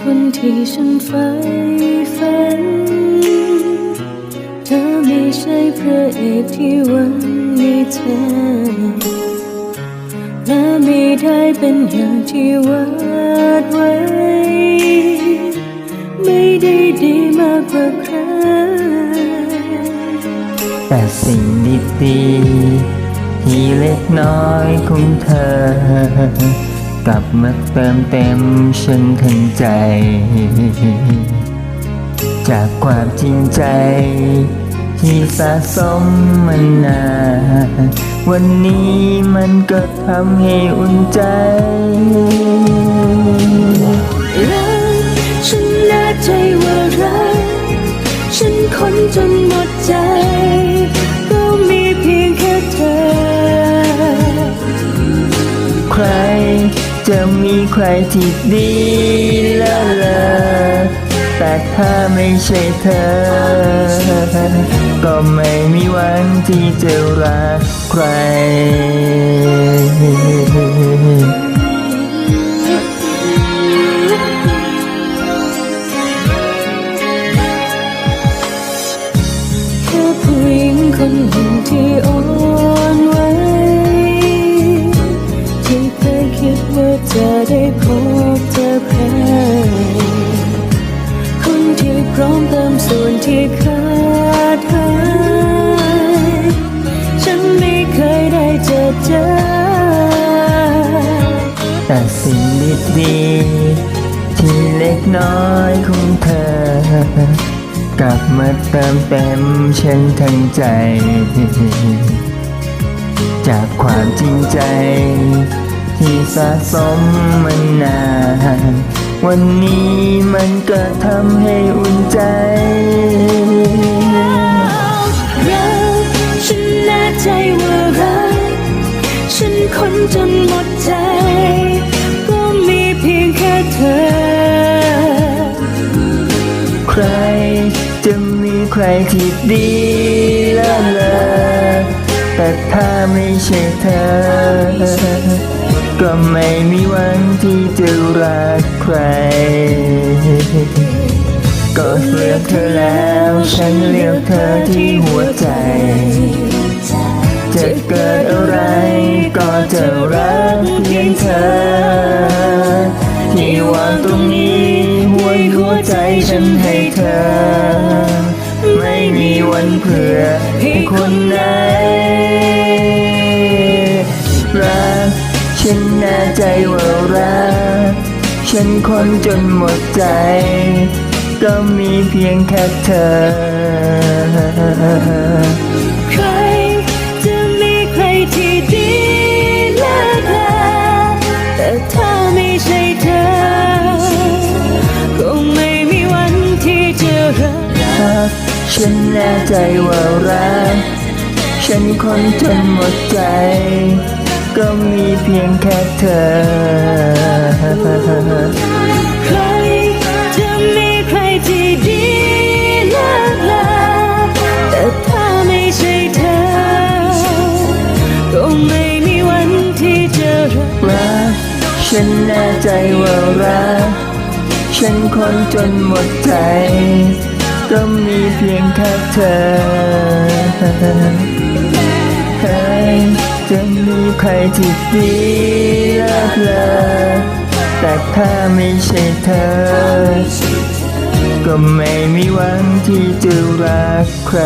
ฉันใฝ่ฝัน เธอไม่ใช่พระเอกที่หวันมีเธอ และไม่ได้เป็นอย่างที่วาดไว้ ไม่ได้ดีมากกว่าใคร แต่สิ่งดีๆที่เล็กน้อยของเธอ กลับมาเติมเต็มฉันทั้งใจ จากความจริงใจ ที่สะสมมานานวันนี้มันก็ทำให้อุ่นใจ จะมีใครที่ดีละเลอแต่ถ้าไม่ใช่เธอ ก็ไม่มีวันที่จะรักใครแค่ผู้หญิงคนหนึ่ง คิดว่าจะได้พบเจอใครคนที่พร้อมเติมส่วนที่ขาดหายฉันไม่เคยได้เจอเจอ แต่สิ่งดีๆที่เล็กน้อยของเธอกลับมาเติมเต็มฉันทั้งใจ จากความจริงใจ ที่สะสมมานาน วันนี้มันก็ทำให้อุ่นใจรักฉันแน่ใจว่ารัก ฉันคนจนหมดใจ ก็มีเพียงแค่เธอ ใครจะมีใครที่ดีละเลอแต่ถ้าไม่ใช่เธอ ก็ไม่มีวันที่จะรักใคร ก็เลือกเธอแล้ว ฉันเลือกเธอที่หัวใจ จะเกิดอะไรก็จะรักเพียงเธอ ที่วางตรงนี้หัวหัวใจฉันให้เธอ ไม่มีวันเผื่อให้คนไหน ฉันแน่ใจว่ารัก ฉันคนจนหมดใจ ก็มีเพียงแค่เธอ ใครจะมีใครที่ดีและรักแต่ถ้าไม่ใช่เธอ คงไม่มีวันที่จะรัก ฉันแน่ใจว่ารัก ฉันคนจนหมดใจ ก็มีเพียงแค่เธอ ใครจะมีใครที่ดีและรักแต่ถ้าไม่ใช่เธอ ก็ไม่มีวันที่จะรัก รักฉันแน่ใจว่ารัก ฉันคนจนหมดใจ ก็มีเพียงแค่เธอ จะมีใครที่ดีเลิศเลอแต่ถ้าไม่ใช่เธอ ก็ไม่มีวันที่จะรักใคร